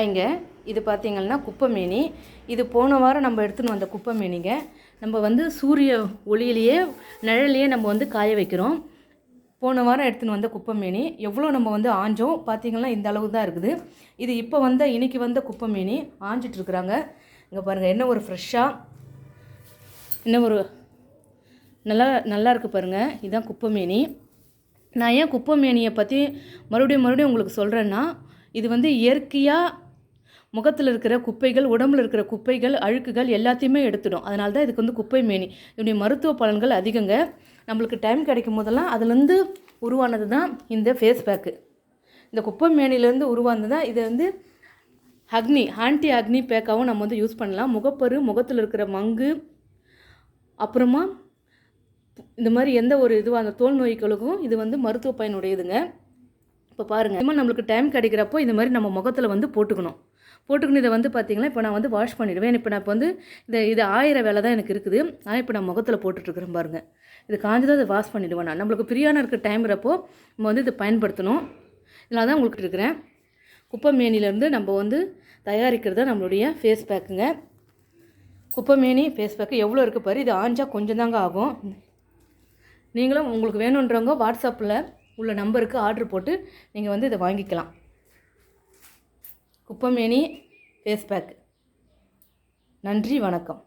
ஐங்க இது பார்த்தீங்கன்னா குப்பைமேனி. இது போன வாரம் நம்ம எடுத்துன்னு வந்த குப்பைமேனிங்க. நம்ம வந்து சூரிய ஒளியிலேயே நிழலையே நம்ம வந்து காய வைக்கிறோம். போன வாரம் எடுத்துன்னு வந்த குப்பைமேனி. எவ்வளோ நம்ம வந்து ஆஞ்சோம் பார்த்தீங்கன்னா இந்த அளவு தான் இருக்குது. இது இப்போ வந்த இன்றைக்கி வந்த குப்பைமேனி. ஆஞ்சிட்டு இருக்கிறாங்க. இங்கே பாருங்கள் என்ன ஒரு ஃப்ரெஷ்ஷாக என்ன ஒரு நல்லா நல்லா இருக்குது பாருங்கள் இதுதான் குப்பைமேனி. நான் ஏன் குப்பைமேனியை பற்றி மறுபடியும் மறுபடியும் உங்களுக்கு சொல்கிறேன்னா இது வந்து இயற்கையாக முகத்தில் இருக்கிற குப்பைகள் உடம்புல இருக்கிற குப்பைகள் அழுக்குகள் எல்லாத்தையுமே எடுத்துடும். அதனால தான் இதுக்கு வந்து குப்பை மேனி. இதனுடைய மருத்துவ பலன்கள் அதிகங்க. நம்மளுக்கு டைம் கிடைக்கும் போதெல்லாம் அதுலேருந்து உருவானது தான் இந்த ஃபேஸ் பேக்கு இந்த குப்பை மேனிலேருந்து உருவானது தான் இதை வந்து அக்னி ஆன்டி அக்னி பேக்காகவும் நம்ம வந்து யூஸ் பண்ணலாம். முகப்பரு முகத்தில் இருக்கிற மங்கு அப்புறமா இந்த மாதிரி எந்த ஒரு இதுவாக அந்த தோல் நோய்களுக்கும் இது வந்து மருத்துவ பயனுடையதுங்க இப்போ பாருங்கள் நம்மளுக்கு டைம் கிடைக்கிறப்போ இந்த மாதிரி நம்ம முகத்தில் வந்து போட்டுக்கணும். போட்டுக்கணும் இதை வந்து பார்த்தீங்கன்னா இப்போ நான் வந்து வாஷ் பண்ணிடுவேன். இப்போ நான் இப்போ வந்து இந்த இது ஆயிரம் வேலை தான் எனக்கு இருக்குது. ஆனால் இப்போ நான் முகத்தில் போட்டுட்ருக்குறேன் பாருங்கள் இது காஞ்சதான் அதை வாஷ் பண்ணிவிடுவேன் நான். நம்மளுக்கு ஃப்ரீயான இருக்க டைம்ங்கிறப்போ நம்ம வந்து இதை பயன்படுத்தணும். இதனால தான் உங்களுக்கு இருக்கிறேன். குப்பை மேனிலேருந்து நம்ம வந்து தயாரிக்கிறது தான் நம்மளுடைய ஃபேஸ் பேக்குங்க குப்பைமேனி ஃபேஸ் பேக்கு எவ்வளோ இருக்குது பாரு. இது ஆஞ்சால் கொஞ்சம் தாங்க ஆகும். நீங்களும் உங்களுக்கு வேணுன்றவங்க வாட்ஸ்அப்பில் உள்ள நம்பருக்கு ஆர்டர் போட்டு நீங்கள் வந்து இதை வாங்கிக்கலாம். குப்பைமேனி ஃபேஸ் பேக் நன்றி வணக்கம்.